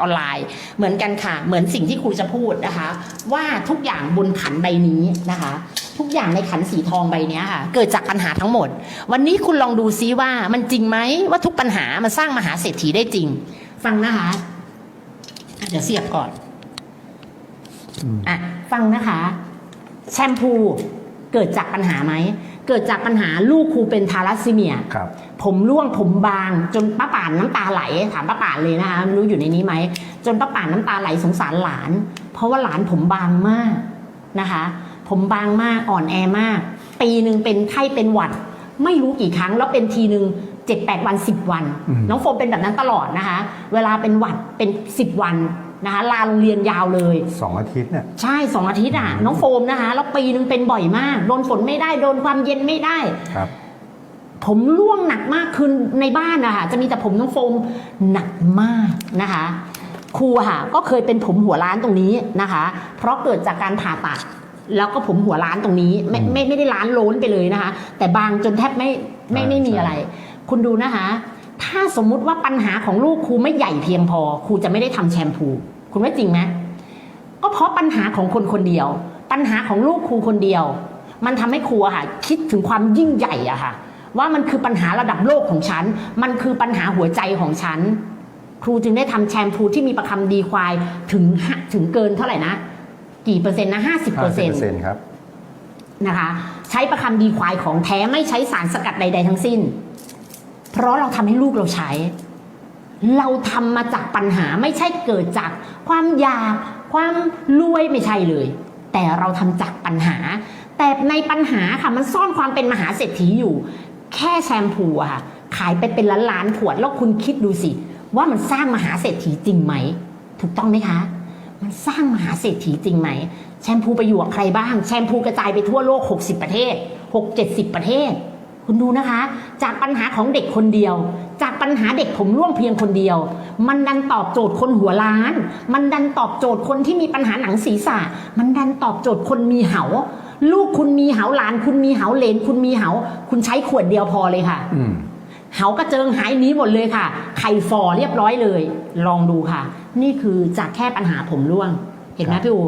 ออนไลน์ เหมือนกันค่ะ เหมือนสิ่งที่ครูจะพูดนะคะ ว่าทุกอย่างบนขันใบนี้นะคะ ทุกอย่างในขันสีทองใบเนี้ยค่ะ เกิดจากปัญหาทั้งหมด วันนี้คุณลองดูซิว่ามันจริงไหมว่าทุกปัญหามันสร้างมหาเศรษฐีได้จริง ฟังนะคะอะเดี๋ยวเสียบก่อนอะฟังนะคะ แชมพูเกิดจากปัญหาไหม เกิดจากปัญหาลูกครูเป็นทารัสซีเมีย ครับ ผมร่วงผมบางจนป้าป่านน้ำตาไหล ถามป้าป่านเลยนะคะไม่รู้อยู่ในนี้ไหม จนป้าป่านน้ำตาไหลสงสารหลาน เพราะว่าหลานผมบางมากนะคะ ผมบางมากอ่อนแอมาก ปีหนึ่งเป็นไข้เป็นหวัด ไม่รู้กี่ครั้งแล้วเป็นทีหนึ่งเจ็ดแปดวันสิบวันอืมน้องโฟมเป็นแบบนั้นตลอดนะคะ เวลาเป็นหวัดเป็นสิบวัน นะคะลาโรงเรียนยาวเลย สองอาทิตย์เนี่ย ใช่สองอาทิตย์อะน้องโฟมนะคะแล้วปีหนึ่งเป็นบ่อยมากโดนฝนไม่ได้โดนความเย็นไม่ได้ ครับ ผมร่วงหนักมากคือในบ้านนะคะจะมีแต่ผมน้องโฟมหนักมากนะคะครูอะค่ะก็เคยเป็นผมหัวล้านตรงนี้นะคะ เพราะเกิดจากการผ่าตัด แล้วก็ผมหัวล้านตรงนี้ไม่อืมไม่ไม่ได้ล้านโล้นไปเลยนะคะ แต่บางจนแทบไม่ไม่ไม่มีใช่อะไร คุณดูนะคะ ถ้าสมมุติว่าปัญหาของลูกครูไม่ใหญ่เพียงพอ ครูจะไม่ได้ทำแชมพู คุณว่าจริงไหมก็เพราะปัญหาของคนคนเดียว ปัญหาของลูกครูคนเดียว มันทำให้ครูอะค่ะ คิดถึงความยิ่งใหญ่อะค่ะ ว่ามันคือปัญหาระดับโลกของฉัน มันคือปัญหาหัวใจของฉัน ครูจึงได้ทำแชมพูที่มีประคำดีควายถึงห้าถึงเกินเท่าไหร่นะ กี่เปอร์เซ็นต์นะห้าสิบเปอร์เซ็นต์50%ครับนะคะ ใช้ประคำดีควายของแท้ไม่ใช้สารสกัดใด ๆ ทั้งสิ้นเพ ราะเราทำให้ลูกเราใช้ เราทำมาจากปัญหาไม่ใช่เกิดจากความอยากความรวยไม่ใช่เลย แต่เราทำจากปัญหา แต่ในปัญหาค่ะมันซ่อนความเป็นมหาเศรษฐีอยู่ แค่แชมพูอะค่ะขายไปเป็นล้านล้านขวดแล้วคุณคิดดูสิ ว่ามันสร้างมหาเศรษฐีจริงไหม ถูกต้องไหมคะ มันสร้างมหาเศรษฐีจริงไหม แชมพูไปอยู่กับใครบ้าง แชมพูกระจายไปทั่วโลก 60 ประเทศ 6 70 ประเทศ คุณดูนะคะ จากปัญหาของเด็กคนเดียว จากปัญหาเด็กผมร่วงเพียงคนเดียว มันดันตอบโจทย์คนหัวล้าน มันดันตอบโจทย์คนที่มีปัญหาหนังศีรษะ มันดันตอบโจทย์คนมีเหาลูกคุณมีเหาหลาน คุณมีเหาเหลน คุณมีเหาคุณใช้ขวดเดียวพอเลยค่ะอืมเหากระเจิงหายหนี้หมดเลยค่ะ ไข่ฟอเรียบร้อยเลย ลองดูค่ะ นี่คือจากแค่ปัญหาผมร่วง เห็นไหมครับพี่อู